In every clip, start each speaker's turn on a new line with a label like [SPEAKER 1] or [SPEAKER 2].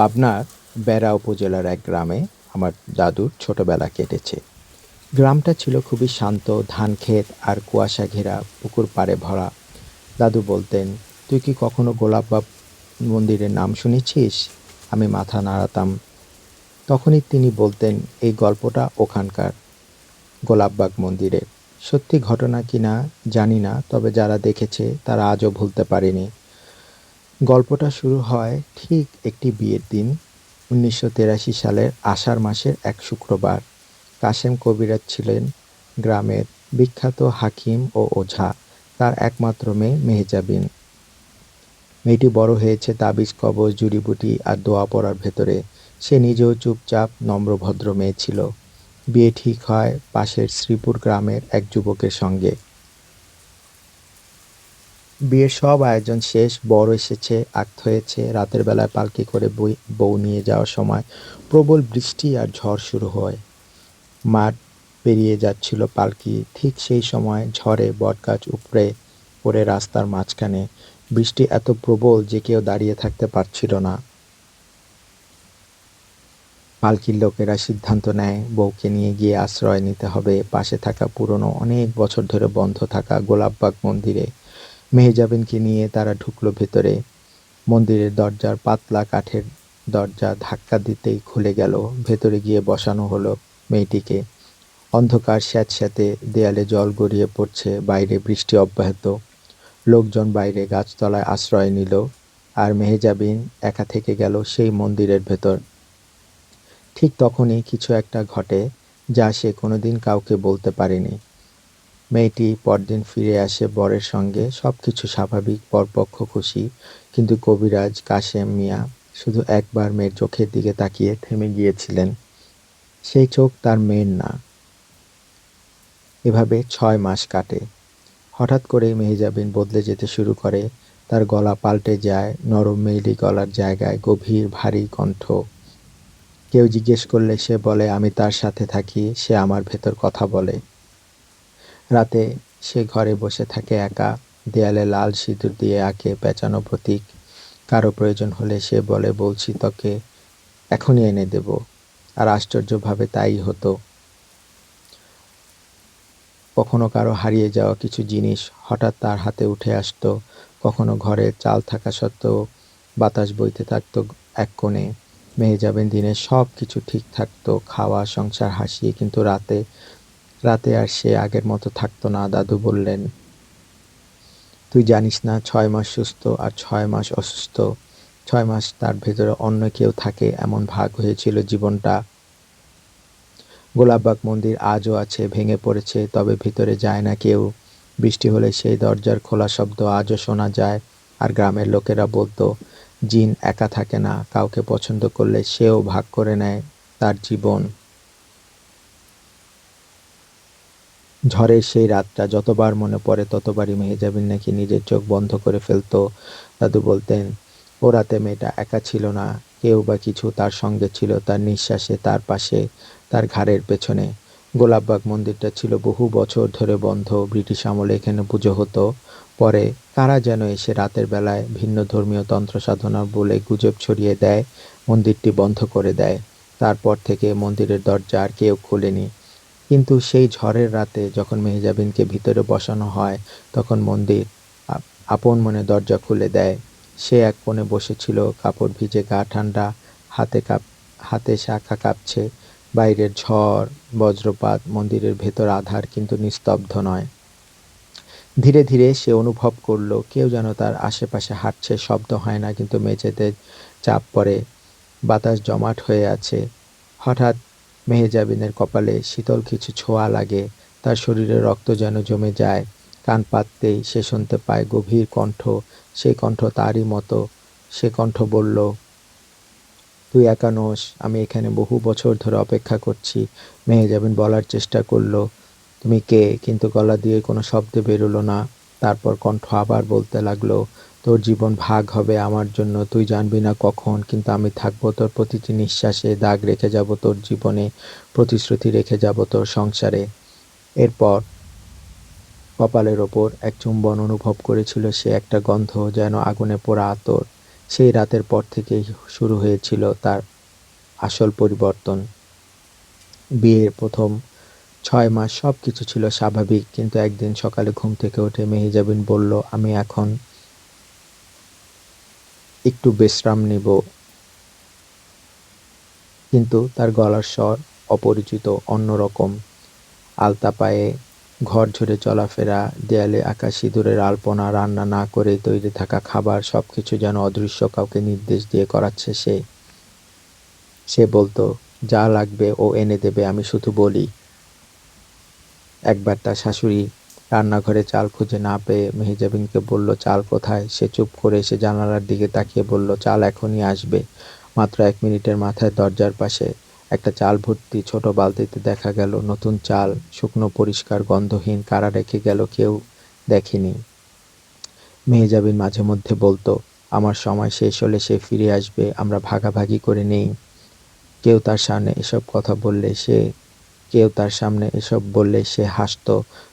[SPEAKER 1] পাবনার বেড়া উপজেলার এক গ্রামে আমার দাদুর ছোটবেলা কেটেছে। গ্রামটা ছিল খুবই শান্ত, ধান ক্ষেত আর কুয়াশা ঘেরা, পুকুর পাড়ে ভরা। দাদু বলতেন, তুই কি কখনো গোলাপবাগ মন্দিরের নাম শুনেছিস? আমি মাথা নাড়াতাম। তখনই তিনি বলতেন, এই গল্পটা ওখানকার গোলাপবাগ মন্দিরের। সত্যি ঘটনা কি না জানি না, তবে যারা দেখেছে তারা আজও ভুলতে পারেনি। গল্পটা শুরু হয় ঠিক একটি বিয়ের দিন, উনিশশো তেরাশি সালের আষাঢ় মাসের এক শুক্রবার। কাশেম কবিরাজ ছিলেন গ্রামের বিখ্যাত হাকিম ও ওঝা, তার একমাত্র মেয়ে মেহজাবিন। মেয়েটি বড় হয়েছে তাবিজ, কবজ, জুড়িবুটি আর দোয়া পড়ার ভেতরে। সে নিজেও চুপচাপ নম্রভদ্র মেয়ে ছিল। বিয়ে ঠিক হয় পাশের শ্রীপুর গ্রামের এক যুবকের সঙ্গে। বিয়ের সব আয়োজন শেষ, বর এসেছে আক্ত হয়েছে, রাতের বেলায় পালকি করে বই, বউ নিয়ে যাওয়ার সময় প্রবল বৃষ্টি আর ঝড় শুরু হয়। মাঠ পেরিয়ে যাচ্ছিল পালকি, ঠিক সেই সময় ঝড়ে বটগাছ উপড়ে পড়ে রাস্তার মাঝখানে। বৃষ্টি এত প্রবল যে কেউ দাঁড়িয়ে থাকতে পারছিল না। পালকির লোকেরা সিদ্ধান্ত নেয়, বউকে নিয়ে গিয়ে আশ্রয় নিতে হবে। পাশে থাকা পুরনো অনেক বছর ধরে বন্ধ থাকা গোলাপবাগ মন্দিরে মেহজাবিনকে নিয়ে তারা ঢুকলো ভেতরে। মন্দিরের দরজার পাতলা কাঠের দরজা ধাক্কা দিতেই খুলে গেল। ভেতরে গিয়ে বসানো হলো মেয়েটিকে। অন্ধকার স্যাঁতস্যাঁতে দেয়ালে জল গড়িয়ে পড়ছে, বাইরে বৃষ্টি অব্যাহত। লোকজন বাইরে গাছতলায় আশ্রয় নিল আর মেহেজাবিন একা থেকে গেল সেই মন্দিরের ভেতর। ঠিক তখনই কিছু একটা ঘটে যা সে কোনোদিন কাউকে বলতে পারেনি। মেয়েটি পরদিন ফিরে আসে বরের সঙ্গে। সব কিছু স্বাভাবিক পরপক্ষ খুশি। কিন্তু কবিরাজ, কাশেম, মিয়া শুধু একবার মেয়ের চোখের দিকে তাকিয়ে থেমে গিয়েছিলেন। সেই চোখ তার মেয়ের না। এভাবে ছয় মাস কাটে। হঠাৎ করেই মেহজাবিন বদলে যেতে শুরু করে। তার গলা পাল্টে যায়, নরম মেইলি গলার জায়গায় গভীর, ভারী কণ্ঠ। কেউ জিজ্ঞেস করলে সে বলে, আমি তার সাথে থাকি, সে আমার ভেতর কথা বলে। রাতে সে ঘরে বসে থাকে একা, দেয়ালে লাল সিঁদুর দিয়ে আঁকে পেঁচানো প্রতীক। কারও প্রয়োজন হলে সে বলে, বলছি তোকে, এখনই এনে দেব। আর আশ্চর্যভাবে তাই হতো। কখনো কারও হারিয়ে যাওয়া কিছু জিনিস হঠাৎ তার হাতে উঠে আসতো, কখনো ঘরে চাল থাকা সত্ত্বেও বাতাস বইতে থাকতো এক কোণে। মেয়ে যাবেন দিনে সব কিছু ঠিক থাকতো, খাওয়া, সংসার হাসি কিন্তু রাতে রাতে আর সে আগের মতো থাকতো না, দাদু বললেন। তুই জানিস না, ছয় মাস সুস্থ আর ছয় মাস অসুস্থ। ছয় মাস তার ভেতরে অন্য কেউ থাকে, এমন ভাগ হয়েছিল জীবনটা। গোলাপবাগ মন্দির আজও আছে, ভেঙে পড়েছে, তবে ভিতরে যায় না কেউ। বৃষ্টি হলে সেই দরজার খোলা শব্দ আজও শোনা যায়, আর গ্রামের লোকেরা বলতো, জিন একা থাকে না, কাউকে পছন্দ করলে সেও ভাগ করে নেয় তার জীবন। ঝড়ের সেই রাতটা যতবার মনে পড়ে ততবারই মেহেজাবিন নাকি নিজের চোখ বন্ধ করে ফেলতো। দাদু বলতেন, ও রাতে মেয়েটা একা ছিল না, কেউ বা কিছু তার সঙ্গে ছিল, তার নিঃশ্বাসে, তার পাশে, তার ঘাড়ের পেছনে। গোলাপবাগ মন্দিরটা ছিল বহু বছর ধরে বন্ধ, ব্রিটিশ আমলে এখানে পুজো হতো। পরে কারা যেন এসে রাতের বেলায় ভিন্ন ধর্মীয় তন্ত্র সাধনা বলে গুজব ছড়িয়ে দেয়, মন্দিরটি বন্ধ করে দেয়। তারপর থেকে মন্দিরের দরজা আর কেউ খোলেনি। কিন্তু সেই ঝড়ের রাতে যখন মেহজাবিনকে ভিতরে বসানো হয়, তখন মন্দির আপন মনে দরজা খুলে দেয়। সে এক কোণে বসেছিল, কাপড় ভিজে গা ঠান্ডা, হাতে কাপ, হাতে শাখা কাঁপছে। বাইরের ঝড়, বজ্রপাত, মন্দিরের ভেতর আধার কিন্তু নিস্তব্ধ নয়। ধীরে ধীরে সে অনুভব করল, কেউ যেন তার আশেপাশে হাঁটছে, শব্দ হয় না, কিন্তু মেঝেতে চাপ পড়ে, বাতাস জমাট হয়ে আছে। হঠাৎ মেহেজাবিনের কপালে শীতল কিছু ছোঁয়া লাগে, তার শরীরে রক্ত যেন জমে যায়, কান পাততেই সে শুনতে পায় গভীর কণ্ঠ সেই কণ্ঠ তারই মতো, সে কণ্ঠ বলল, তুই একা নোস, আমি এখানে বহু বছর ধরে অপেক্ষা করছি। মেহেজাবিন বলার চেষ্টা করল, তুমি কে? কিন্তু গলা দিয়ে কোনো শব্দ বেরোলো না। তারপর কণ্ঠ আবার বলতে লাগল তোর জীবন ভাগ হবে আমার জন্য, তুই জানবি না কখন, কিন্তু আমি থাকব তোর প্রতিটি নিঃশ্বাসে দাগ রেখে যাব, তোর জীবনে প্রতিশ্রুতি রেখে যাব তোর সংসারে। এরপর কপালের ওপর এক চুম্বন অনুভব করেছিল সে একটা গন্ধ যেন আগুনে পোড়া আতর। সেই রাতের পর থেকেই শুরু হয়েছিল তার আসল পরিবর্তন। বিয়ের প্রথম ছয় মাস সব কিছু ছিল স্বাভাবিক, কিন্তু একদিন সকালে ঘুম থেকে উঠে মেহেজাবিন বলল, আমি এখন একটু বিশ্রাম নিব। কিন্তু তার গলার স্বর অপরিচিত, অন্যরকম। আলতা পায়ে ঘর ঝরে চলাফেরা, দেয়ালে আঁকা সিঁদুরের আলপনা, রান্না না করে তৈরি থাকা খাবার, সবকিছু যেন অদৃশ্য কাউকে নির্দেশ দিয়ে করাচ্ছে সে। সে বলতো, যা লাগবে ও এনে দেবে, আমি শুধু বলি। একবার তার শাশুড়ি রান্নাঘরে চাল খুঁজে না পেয়ে মেহেজাবিনকে বলল, চাল কোথায়? সে চুপ করে এসে জানালার দিকে তাকিয়ে বলল, চাল এখনই আসবে। মাত্র এক মিনিটের মাথায় দরজার পাশে একটা চাল ভর্তি ছোট বালতিতে দেখা গেল, নতুন চাল, শুকনো পরিষ্কার, গন্ধহীন, কারা রেখে গেল কেউ দেখেনি। মেহেজাবিন মাঝে মধ্যে বলতো, আমার সময় শেষ হলে সে ফিরে আসবে, আমরা ভাগাভাগি করে নেই। কেউ তার সামনে এসব কথা বললে সে কেউ তার সামনে এসব বললে সে হাসত,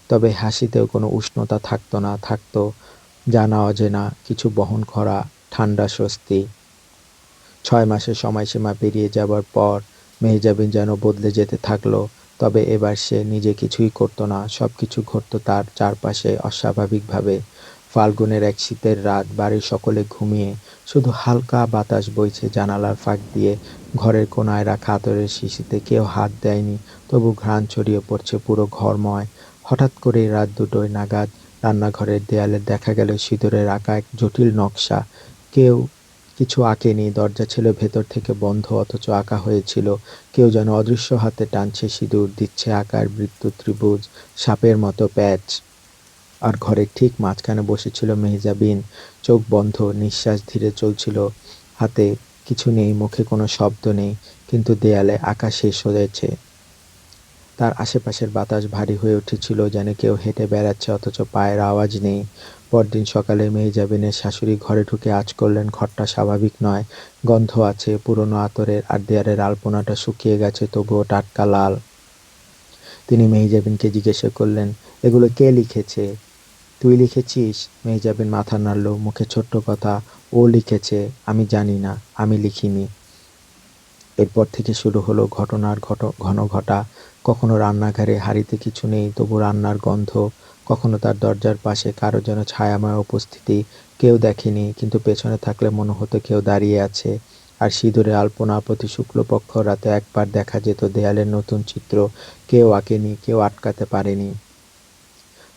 [SPEAKER 1] তবে হাসিতেও কোনো উষ্ণতা থাকতো না, থাকতো জানা অজেনা কিছু বহন করা ঠান্ডা স্বস্তি। ছয় মাসের সময়সীমা পেরিয়ে যাবার পর মেহজাবিন যেন বদলে যেতে থাকল, তবে এবার সে নিজে কিছুই করতো না সব কিছু ঘটত তার চারপাশে অস্বাভাবিকভাবে। ফাল্গুনের এক শীতের রাত বাড়ির সকলে ঘুমিয়ে শুধু হালকা বাতাস বইছে জানালার ফাঁক দিয়ে। ঘরের কোনায় রাখা আতরের শিশিতে কেউ হাত দেয়নি, তবু ঘ্রাণ ছড়িয়ে পড়ছে পুরো ঘরময়। হঠাৎ করে রাত দুটোয় নাগাদ রান্নাঘরের দেয়ালে দেখা গেল সিঁদুরের আঁকা এক জটিল নকশা। কেউ কিছু আঁকেনি, দরজা ছিল ভেতর থেকে বন্ধ, অথচ আঁকা হয়েছিল। কেউ যেন অদৃশ্য হাতে টানছে সিঁদুর, দিচ্ছে আকার বৃত্ত ত্রিভুজ, সাপের মতো প্যাচ। আর ঘরের ঠিক মাঝখানে বসেছিল মেহজাবিন চোখ বন্ধ, নিঃশ্বাস ধীরে চলছিল। হাতে কিছু নেই, মুখে কোনো শব্দ নেই, কিন্তু দেয়ালে আঁকা শেষ হয়েছে তার আশেপাশের বাতাস ভারী হয়ে উঠেছিল যেন কেউ হেঁটে বেড়াচ্ছে, অথচ পায়ের আওয়াজ নেই। পরদিন সকালে মেহজাবিনের শাশুড়ি ঘরে ঢুকে আজ করলেন, ঘরটা স্বাভাবিক নয়, গন্ধ আছে, পুরনো আতরের আর দেয়ালের আলপনাটা শুকিয়ে গেছে, তবুও টাটকা লাল। তিনি মেহজাবিনকে জিজ্ঞাসা করলেন, এগুলো কে লিখেছে? তুই লিখেছিস? মেহজাবিন মাথা নাড়ল, মুখে ছোট্ট কথা, ও লিখেছে, আমি জানি না, আমি লিখিনি। এরপর থেকে শুরু হলো ঘটনার ঘট, ঘন ঘটা। কখনো রান্নাঘরে হাড়িতে কিছু নেই, তবু রান্নার গন্ধ। কখনো তার দরজার পাশে কারও যেন ছায়াময় উপস্থিতি, কেউ দেখেনি, কিন্তু পেছনে থাকলে মনে হতো কেউ দাঁড়িয়ে আছে। আর সিঁদুরে আলপনা প্রতি শুক্লপক্ষ রাতে একবার দেখা যেত দেয়ালের নতুন চিত্র। কেউ আঁকেনি, কেউ আটকাতে পারেনি।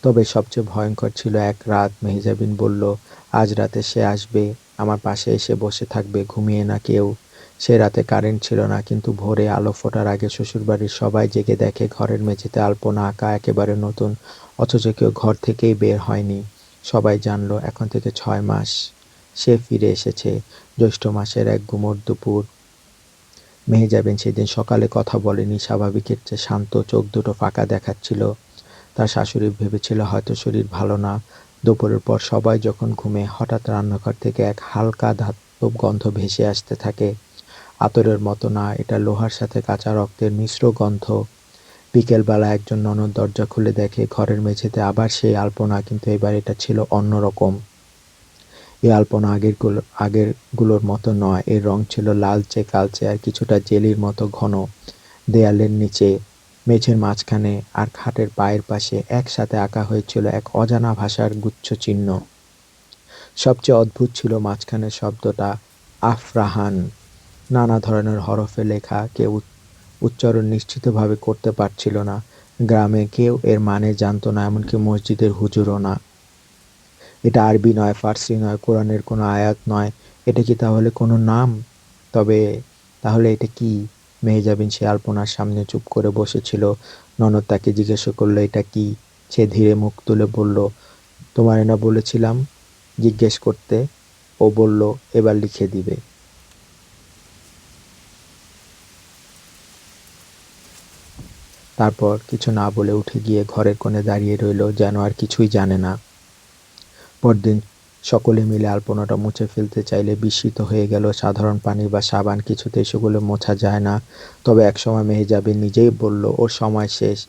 [SPEAKER 1] তবে সবচেয়ে ভয়ঙ্কর ছিল এক রাত, মেহজাবিন বলল, আজ রাতে সে আসবে, আমার পাশে এসে বসে থাকবে, ঘুমিয়ে না কেউ। সে রাতে কারেন্ট ছিল না, কিন্তু ভোরে আলো ফোটার আগে শ্বশুরবাড়ির সবাই জেগে দেখে ঘরের মেঝেতে আলপনা আঁকা একেবারে নতুন, অথচ কেউ ঘর থেকেই বের হয়নি। সবাই জানলো, এখন থেকে ছয় মাস। সে ফিরে এসেছে, জ্যৈষ্ঠ মাসের এক গুমোর দুপুর। মেহেজাবিন সেদিন সকালে কথা বলেনি, স্বাভাবিকের চেয়ে শান্ত চোখ দুটো ফাঁকা দেখাচ্ছিল। তার শাশুড়ি ভেবেছিল হয়তো শরীর ভালো না। দুপুরের পর সবাই যখন ঘুমে, হঠাৎ রান্নাঘর থেকে এক হালকা ধাতব গন্ধ ভেসে আসতে থাকে। আতরের মতো না, এটা লোহার সাথে কাঁচা রক্তের মিশ্র গন্ধ। বিকেলবেলা একজন ননদ দরজা খুলে দেখে ঘরের মেঝেতে আবার সেই আলপনা, কিন্তু এবার এটা ছিল অন্যরকম এই আলপনা আগেরগুলো আগেরগুলোর মতো নয়, এর রং ছিল লালচে কালচে আর কিছুটা জেলির মতো ঘন। দেয়ালের নিচে মেঝের মাঝখানে আর খাটের পায়ের পাশে একসাথে আঁকা হয়েছিল এক অজানা ভাষার গুচ্ছ চিহ্ন। সবচেয়ে অদ্ভুত ছিল মাঝখানের শব্দটা, আফরাহান। নানা ধরনের হরফে লেখা কেউ উচ্চারণ নিশ্চিতভাবে করতে পারছিল না। গ্রামে কেউ এর মানে জানতো না, এমনকি মসজিদের হুজুরও না। এটা আরবি নয়, ফার্সি নয়, কোরআনের কোনো আয়াত নয়। এটা কি তাহলে কোনো নাম? তবে তাহলে এটা কি? মেহজাবিন সে আলপনার সামনে চুপ করে বসেছিল। ননদ তাকে জিজ্ঞাসা করল, এটা কি? সে ধীরে মুখ তুলে বলল, তোমার না বলেছিলাম জিজ্ঞেস করতে? ও বলল, এবার লিখে দিবে। তারপর কিছু না বলে উঠে গিয়ে ঘরের কোণে দাঁড়িয়ে রইল, যেন আর কিছুই জানে না। পরদিন সকলে মিলে আলপনাটা মুছে ফেলতে চাইলে বিস্মিত হয়ে গেল। সাধারণ পানি বা সাবান কিছুতেই সেগুলো মোছা যায় না। তবে একসময় মেহেজাবিন নিজেই বলল, ওর সময় শেষ।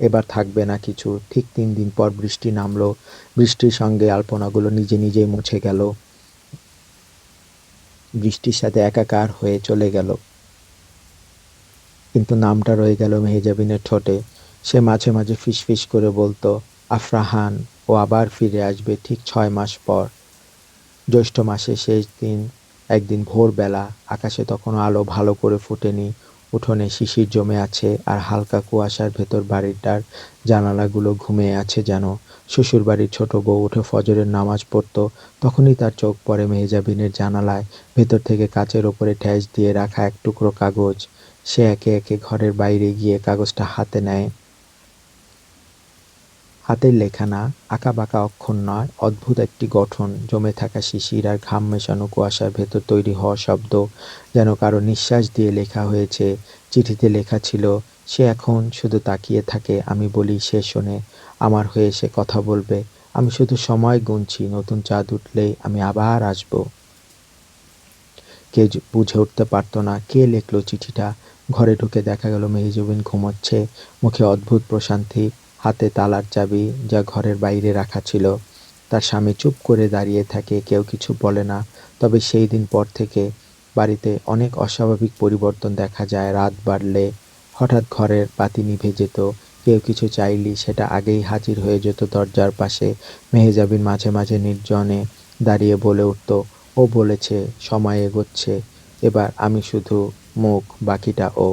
[SPEAKER 1] এবার থাকবে না কিছু। ঠিক তিন দিন পর বৃষ্টি নামলো। বৃষ্টির সঙ্গে আলপনাগুলো নিজে নিজেই মুছে গেল। বৃষ্টির সাথে একাকার হয়ে চলে গেল। কিন্তু নামটা রয়ে গেল মেহেজাবিনের ঠোঁটে। সে মাঝে মাঝে ফিসফিস করে বলতো আফরাহান ও আবার ফিরে আসবে ঠিক ছয় মাস পর। জ্যৈষ্ঠ মাসের শেষ দিন, একদিন ভোরবেলা আকাশে তখনও আলো ভালো করে ফোটেনি, উঠোনে শিশির জমে আছে আর হালকা কুয়াশার ভেতর বাড়িটার জানালাগুলো ঘুমিয়ে আছে যেন। শ্বশুর বাড়ির ছোট বউ উঠে ফজরের নামাজ পড়তো, তখনই তার চোখ পড়ে মেহজাবিনের জানালায়, ভেতর থেকে কাচের ওপরে ঠ্যাস দিয়ে রাখা এক টুকরো কাগজ। সে একে একে ঘরের বাইরে গিয়ে কাগজটা হাতে নেয়। হাতের লেখা না আঁকা বাঁকা অক্ষর নয়, অদ্ভুত একটি গঠন, জমে থাকা শিশির আর ঘাম মেশানো কুয়াশার ভেতর তৈরি হওয়া শব্দ, যেন কারও নিঃশ্বাস দিয়ে লেখা হয়েছে, চিঠিতে লেখা ছিল, সে এখন শুধু তাকিয়ে থাকে, আমি বলি, সে শোনে, আমার হয়ে সে কথা বলবে, আমি শুধু সময় গুনছি, নতুন চাঁদ উঠলেই আমি আবার আসব। কে বুঝে উঠতে পারতো না, কে লিখলো চিঠিটা? ঘরে ঢুকে দেখা গেল, মেহিজুবিন ঘুমোচ্ছে, মুখে অদ্ভুত প্রশান্তি হাতে তালার চাবি যা ঘরের বাইরে রাখা ছিল। তার স্বামী চুপ করে দাঁড়িয়ে থাকে, কেউ কিছু বলে না। তবে সেই দিন পর থেকে বাড়িতে অনেক অস্বাভাবিক পরিবর্তন দেখা যায়। রাত বাড়লে হঠাৎ ঘরের বাতি নিভে যেত। কেউ কিছু চাইলি সেটা আগেই হাজির হয়ে যেত দরজার পাশে। মেহেজাবিন মাঝে মাঝে নির্জনে দাঁড়িয়ে বলে উঠত, ও বলেছে, সময় এগোচ্ছে। এবার আমি শুধু মুখ, বাকিটা ও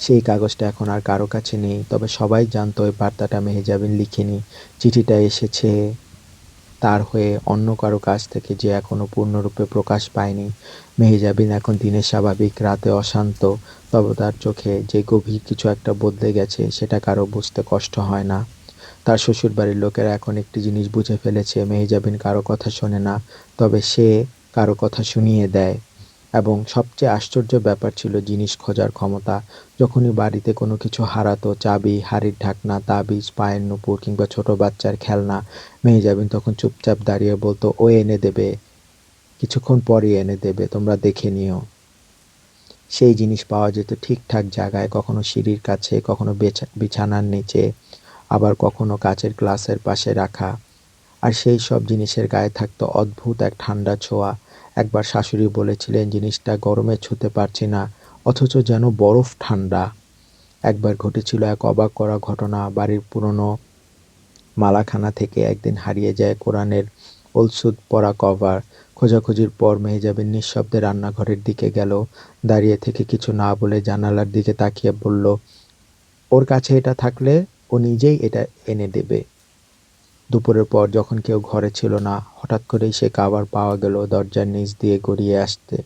[SPEAKER 1] সেই কাগজটা এখন আর কারও কাছে নেই। তবে সবাই জানতো ওই বার্তাটা মেহেজাবিন লিখেনি। চিঠিটা এসেছে তার হয়ে অন্য কারও কাছ থেকে যে এখনও পূর্ণরূপে প্রকাশ পায়নি। মেহেজাবিন এখন দিনের স্বাভাবিক, রাতে অশান্ত। তবে তার চোখে যে গভীর কিছু একটা বদলে গেছে, সেটা কারও বুঝতে কষ্ট হয় না। তার শ্বশুরবাড়ির লোকেরা এখন একটি জিনিস বুঝে ফেলেছে, মেহেজাবিন কারও কথা শোনে না, তবে সে কারও কথা শুনিয়ে দেয়। এবং সবচেয়ে আশ্চর্য ব্যাপার ছিল জিনিস খোঁজার ক্ষমতা। যখনই বাড়িতে কোনো কিছু হারাতো, চাবি, হাড়ির ঢাকনা, তাবিজ, পায়ের নুপুর কিংবা ছোট বাচ্চার খেলনা, মেয়ে যাবেন তখন চুপচাপ দাঁড়িয়ে বলতো, ও এনে দেবে। কিছুক্ষণ পরই এনে দেবে, তোমরা দেখে নিও। সেই জিনিস পাওয়া যেত ঠিকঠাক জায়গায়, কখনো সিঁড়ির কাছে, কখনো বিছানার নিচে, আবার কখনো কাচের গ্লাসের পাশে রাখা। আর সেই সব জিনিসের গায়ে থাকতো অদ্ভুত এক ঠান্ডা ছোঁয়া। একবার শাশুড়ি বলেছিলেন, জিনিসটা গরমে ছুতে পারছি না, অথচ যেন বরফ ঠান্ডা। একবার ঘটেছিল এক অবাক করা ঘটনা। বাড়ির পুরনো মালাখানা থেকে একদিন হারিয়ে যায় কোরআনের ওলসুদ পরা কভার। খোঁজাখুঁজির পর মেহজাবিন নিঃশব্দে রান্নাঘরের দিকে গেল। দাঁড়িয়ে থেকে কিছু না বলে জানালার দিকে তাকিয়ে বলল, ওর কাছে এটা থাকলে ও নিজেই এটা এনে দেবে। দুপুরের পর যখন কেউ ঘরে ছিল না, হঠাৎ করেই সে কাবার পাওয়া গেল দরজার নিচ দিয়ে গড়িয়ে আসতে।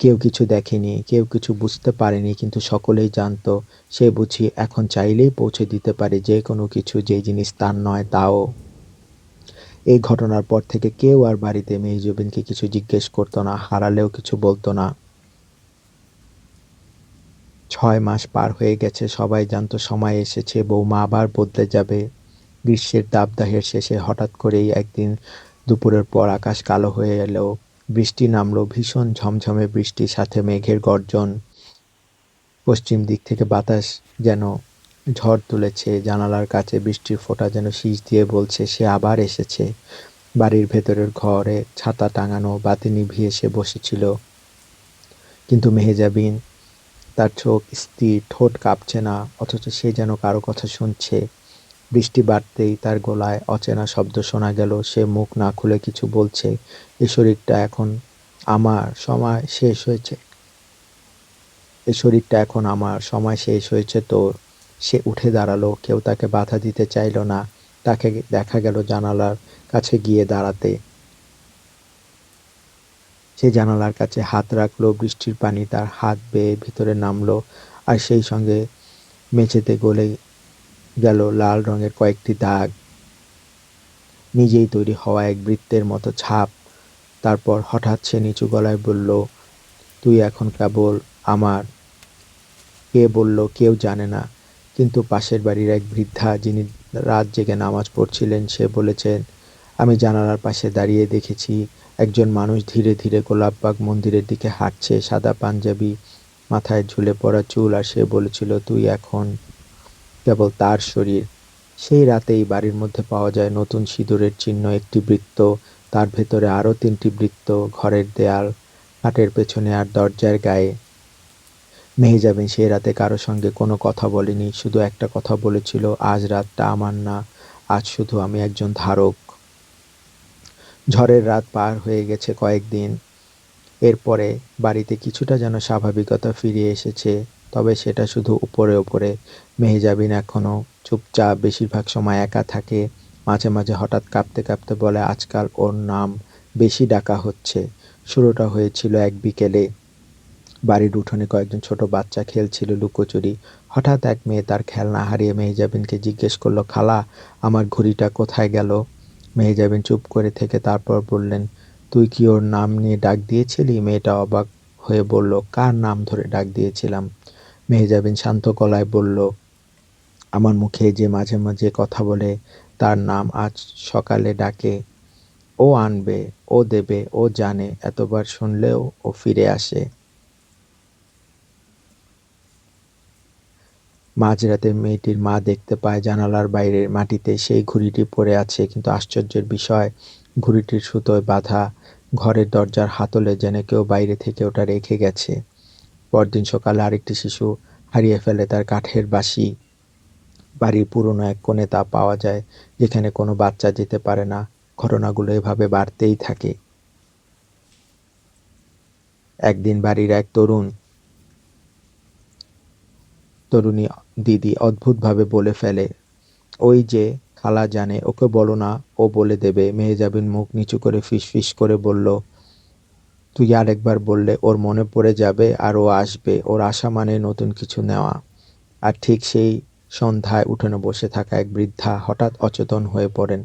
[SPEAKER 1] কেউ কিছু দেখেনি, কেউ কিছু বুঝতে পারেনি, কিন্তু সকলেই জানতো, সে বুঝি এখন চাইলেই পৌঁছে দিতে পারে যে কোনো কিছু, যে জিনিস তার নয়, তাও। এই ঘটনার পর থেকে কেউ আর বাড়িতে মেহজুবিনকে কিছু জিজ্ঞেস করতো না, হারালেও কিছু বলতো না। ছয় মাস পার হয়ে গেছে, সবাই জানতো সময় এসেছে, বৌমা আবার বদলে যাবে। গ্রীষ্মের দাবদাহের শেষে হঠাৎ করেই একদিন দুপুরের পর আকাশ কালো হয়ে এলো। বৃষ্টি নামলো, ভীষণ ঝমঝমে বৃষ্টির সাথে মেঘের গর্জন। পশ্চিম দিক থেকে বাতাস যেন ঝড় তুলেছে, জানালার কাছে বৃষ্টির ফোঁটা যেন শীষ দিয়ে বলছে, সে আবার এসেছে। বাড়ির ভেতরের ঘরে ছাতা টাঙানো, বাতি নিভিয়ে সে বসেছিল। কিন্তু মেহেজাবিন তার চোখ স্থির, ঠোঁট কাঁপছে না, অথচ সে যেন কারও কথা শুনছে। বৃষ্টি বাড়তেই তার গলায় অচেনা শব্দ শোনা গেল। সে মুখ না খুলে কিছু বলছে এই শরীরটা এখন আমার সময় শেষ হয়েছে। এই শরীরটা এখন আমার সময় শেষ হয়েছে তোর। সে উঠে দাঁড়াল, কেউ তাকে বাধা দিতে চাইল না। তাকে দেখা গেল জানালার কাছে গিয়ে দাঁড়াতে। সে জানালার কাছে হাত রাখল, বৃষ্টির পানি তার হাত বেয়ে ভিতরে নামলো আর সেই সঙ্গে মেঝেতে গলে গেল লাল রঙের কয়েকটি দাগ। নিজেই তৈরি হওয়া এক বৃত্তের মতো ছাপ। তারপর হঠাৎ সে নিচু গলায় বলল, তুই এখন কেবল আমার। কে বলল, কেউ জানে না, কিন্তু পাশের বাড়ির এক বৃদ্ধা যিনি রাত জেগে নামাজ পড়ছিলেন, সে বলেছেন, আমি জানালার পাশে দাঁড়িয়ে দেখেছি একজন মানুষ ধীরে ধীরে গোলাপবাগ মন্দিরের দিকে হাঁটছে, সাদা পাঞ্জাবি, মাথায় ঝুলে পড়া চুল, আর সে বলেছিল, তুই এখন কেবল তার শরীর। সেই রাতেই বাড়ির মধ্যে পাওয়া যায় নতুন সিঁদুরের চিহ্ন একটি বৃত্ত, তার ভেতরে আরও তিনটি বৃত্ত, ঘরের দেয়াল, খাটের পেছনে আর দরজার গায়ে। মেহেজাবিন সেই রাতে কারও সঙ্গে কোনো কথা বলেনি, শুধু একটা কথা বলেছিল, আজ রাতটা আমার না, আজ শুধু আমি একজন ধারক। ঝড়ের রাত পার হয়ে গেছে কয়েকদিন। এরপরে বাড়িতে কিছুটা যেন স্বাভাবিকতা ফিরে এসেছে। তবে সেটা শুধু উপরে উপরে। মেহেজাবিন এখনও চুপচাপ বেশিরভাগ সময় একা থাকে। মাঝে মাঝে হঠাৎ কাঁপতে কাঁপতে বলে, আজকাল ওর নাম বেশি ডাকা হচ্ছে। শুরুটা হয়েছিল এক বিকেলে। বাড়ির উঠোনে কয়েকজন ছোট বাচ্চা খেলছিল লুকোচুরি। হঠাৎ এক মেয়ে তার খেলনা হারিয়ে মেহেজাবিনকে জিজ্ঞেস করল, খালা, আমার ঘড়িটা কোথায় গেল? মেহেজাবিন চুপ করে থেকে তারপর বললেন, তুই কি ওর নাম নিয়ে ডাক দিয়েছিলি? মেয়েটা অবাক হয়ে বলল, কার নাম ধরে ডাক দিয়েছিলাম? মেহেজাবিন শান্ত গলায় বলল, আমার মুখে যে মাঝে মাঝে কথা বলে, তার নাম আজ সকালে ডাকে। ও আনবে, ও দেবে, ও জানে, এতবার শুনলেও ও ফিরে আসে। মাঝরাতে মেয়েটির মা দেখতে পায় জানালার বাইরের মাটিতে সেই ঘুড়িটি পড়ে আছে, কিন্তু আশ্চর্যের বিষয়, ঘুড়িটির সুতোয় বাঁধা ঘরের দরজার হাতলে যেন কেউ বাইরে থেকে ওটা রেখে গেছে। পরদিন সকালে আরেকটি শিশু হারিয়ে ফেলে তার কাঠের বাসি বাড়ির পুরনো এক কোণে তা পাওয়া যায়, যেখানে কোনো বাচ্চা যেতে পারে না। ঘটনাগুলো এভাবে বাড়তেই থাকে। একদিন বাড়ির এক তরুণ, তরুণী দিদি অদ্ভুতভাবে বলে ফেলে, ওই যে খালা জানে, ওকে বলো না, ও বলে দেবে। মেহেজাবিন মুখ নিচু করে ফিস ফিস করে বলল তুই আরেকবার বললে ওর মনে পড়ে যাবে আর ও আসবে। ওর আশা মানে নতুন কিছু নেওয়া। আর ঠিক সেই সন্ধ্যায় উঠোনে বসে থাকা এক বৃদ্ধা হঠাৎ অচেতন হয়ে পড়েন।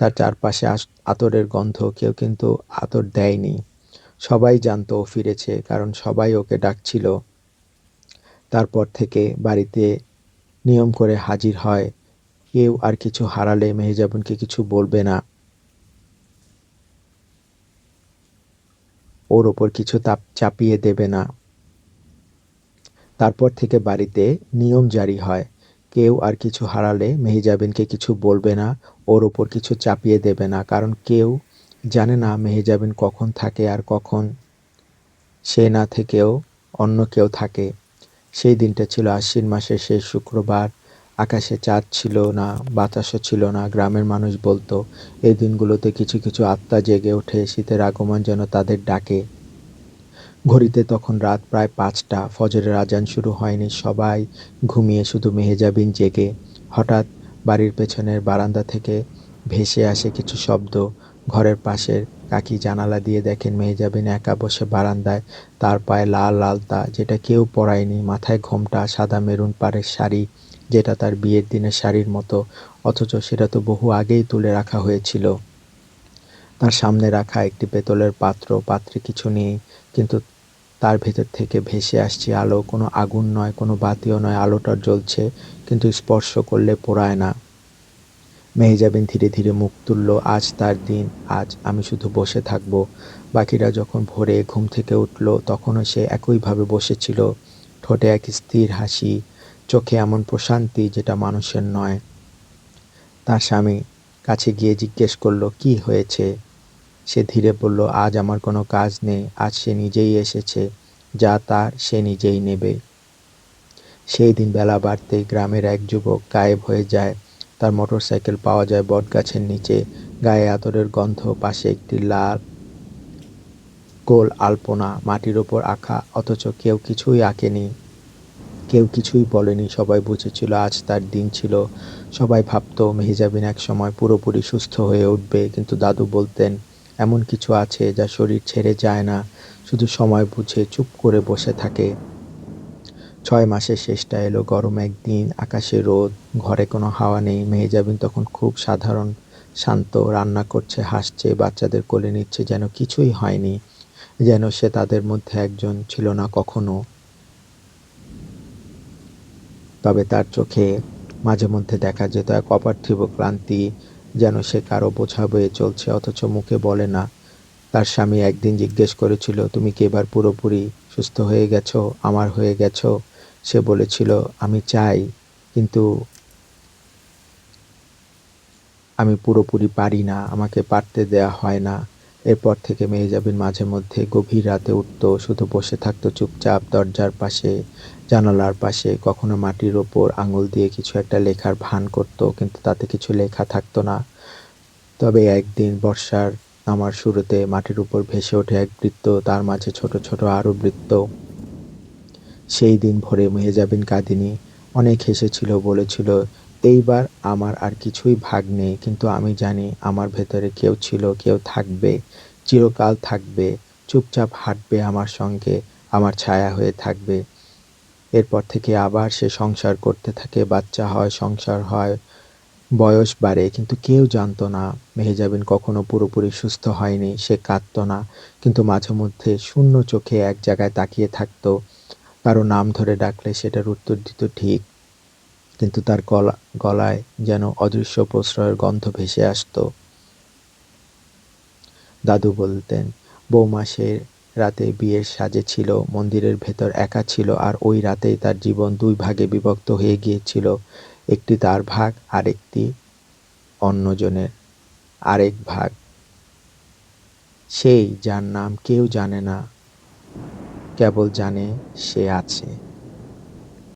[SPEAKER 1] তার চারপাশে আতরের গন্ধ কেউ কিন্তু আতর দেয়নি। সবাই জানতো ও ফিরেছে, কারণ সবাই ওকে ডাকছিল। তারপর থেকে বাড়িতে নিয়ম করে হাজির হয়। কেউ আর কিছু হারালে মেহেজাবনকে কিছু বলবে না। ওর ওপর কিছু তাপ চাপিয়ে দেবে না। তারপর থেকে বাড়িতে নিয়ম জারি হয়। কেউ আর কিছু হারালে মেহেজাবিনকে কিছু বলবে না, ওর ওপর কিছু চাপিয়ে দেবে না, কারণ কেউ জানে না মেহেজাবিন কখন থাকে আর কখন সে না থেকেও অন্য কেউ থাকে। সেই দিনটা ছিল আশ্বিন মাসের শেষ শুক্রবার। আকাশে চাঁদ ছিল না, বাতাসও ছিল না, গ্রামের মানুষ বলতো, এই দিনগুলোতে কিছু কিছু আত্মা জেগে ওঠে, শীতের আগমন যেন তাদের ডাকে। ঘড়িতে তখন রাত প্রায় পাঁচটা, ফজরের আজান শুরু হয়নি, সবাই ঘুমিয়ে শুধু মেহেজাবিন জেগে। হঠাৎ বাড়ির পেছনের বারান্দা থেকে ভেসে আসে কিছু শব্দ। ঘরের পাশের কাকি জানালা দিয়ে দেখেন মেহেজাবিন একা বসে বারান্দায়, তার পায়ে লাল আলতা, যেটা কেউ পরায়নি, মাথায় ঘোমটা, সাদা মেরুন পাড়ের শাড়ি যেটা তার বিয়ের দিনের শাড়ির মতো, অথচ সেটা তো বহু আগেই তুলে রাখা হয়েছিল। তার সামনে রাখা একটি পেতলের পাত্র, পাত্রে কিছু নেই, কিন্তু তার ভেতর থেকে ভেসে আসছে আলো। কোনো আগুন নয়, কোনো বাতিও নয়, আলোটা জ্বলছে, কিন্তু স্পর্শ করলে পোড়ায় না। মেহেজাবিন ধীরে ধীরে মুখ তুলল, আজ তার দিন, আজ আমি শুধু বসে থাকব। বাকিরা যখন ভোরে ঘুম থেকে উঠল, তখনও সে একইভাবে বসেছিল। ঠোঁটে এক স্থির হাসি চোখে এমন প্রশান্তি যেটা মানুষের নয়। তার স্বামী কাছে গিয়ে জিজ্ঞেস করল, কি হয়েছে? সে ধীরে বলল, আজ আমার কোনো কাজ নেই, আজ সে নিজেই এসেছে, যা তার সে নিজেই নেবে। সেই দিন বেলা বাড়তেই গ্রামের এক যুবক গায়েব হয়ে যায়। তার মোটরসাইকেল পাওয়া যায় বটগাছের নিচে। গায়ে আতরের গন্ধ, পাশে একটি লাল গোল আলপনা, মাটির ওপর আঁকা, অথচ কেউ কিছুই আঁকেনি। কেউ কিছুই বলেনি। সবাই বুঝেছিল আজ তার দিন ছিল। সবাই ভাবত মেহেজাবিন এক সময় পুরোপুরি সুস্থ হয়ে উঠবে, কিন্তু দাদু বলতেন, এমন কিছু আছে যা শরীর ছেড়ে যায় না, শুধু সময় বুঝে চুপ করে বসে থাকে। ছয় মাসের শেষটা এলো গরম একদিন, আকাশে রোদ, ঘরে কোনো হাওয়া নেই। মেহেজাবিন তখন খুব সাধারণ, শান্ত, রান্না করছে, হাসছে, বাচ্চাদের কোলে নিচ্ছে, যেন কিছুই হয়নি, যেন সে তাদের মধ্যে একজন ছিল না কখনো। তবে তার চোখে মাঝে মধ্যে দেখা যেত এক অপার্থিব ক্লান্তি যেন সে কারও বোঝা বয়ে চলছে অথচ মুখে বলে না। তার স্বামী একদিন জিজ্ঞেস করেছিল তুমি কি এবার পুরোপুরি সুস্থ হয়ে গেছো? আমার হয়ে গেছো? সে বলেছিল আমি চাই কিন্তু আমি পুরোপুরি পারি না, আমাকে পারতে দেয়া হয় না। এরপর থেকে মেহজাবিন মাঝে মধ্যে গভীর রাতে উঠত, শুধু বসে থাকতো চুপচাপ দরজার পাশে, জানালার পাশে, কখনো মাটির ওপর আঙুল দিয়ে কিছু একটা লেখার ভান করত, কিন্তু তাতে কিছু লেখা থাকত না। তবে একদিন বর্ষার নামার শুরুতে মাটির উপর ভেসে ওঠে এক বৃত্ত, তার মাঝে ছোট ছোট আরও বৃত্ত। সেই দিন ভোরে মেহজাবিন কাঁদেনি, অনেক হেসেছিল, বলেছিল, এইবার আমার আর কিছুই ভাগ নেই, কিন্তু আমি জানি আমার ভেতরে কেউ ছিল, কেউ থাকবে, চিরকাল থাকবে, চুপচাপ হাঁটবে আমার সঙ্গে, আমার ছায়া হয়ে থাকবে। এরপর থেকে আবার সে সংসার করতে থাকে, বাচ্চা হয়, সংসার হয়, বয়স বাড়ে, কিন্তু কেউ জানত না মেহেজাবিন কখনো পুরোপুরি সুস্থ হয়নি। সে কাঁদত না, কিন্তু মাঝে মধ্যে শূন্য চোখে এক জায়গায় তাকিয়ে থাকতো কারও নাম ধরে ডাকলে সেটার উত্তর দিত ঠিক, কিন্তু তার গলা গলায় যেন অদৃশ্য প্রশ্রয়ের গন্ধ ভেসে আসত। দাদু বলতেন, বৌমা সে রাতে বিয়ের সাজে ছিল, মন্দিরের ভেতর একা ছিল, আর ওই রাতেই তার জীবন দুই ভাগে বিভক্ত হয়ে গিয়েছিল, একটি তার ভাগ, আরেকটি অন্যজনের আরেক ভাগ। সেই যার নাম কেউ জানে না, কেবল জানে সে আছে।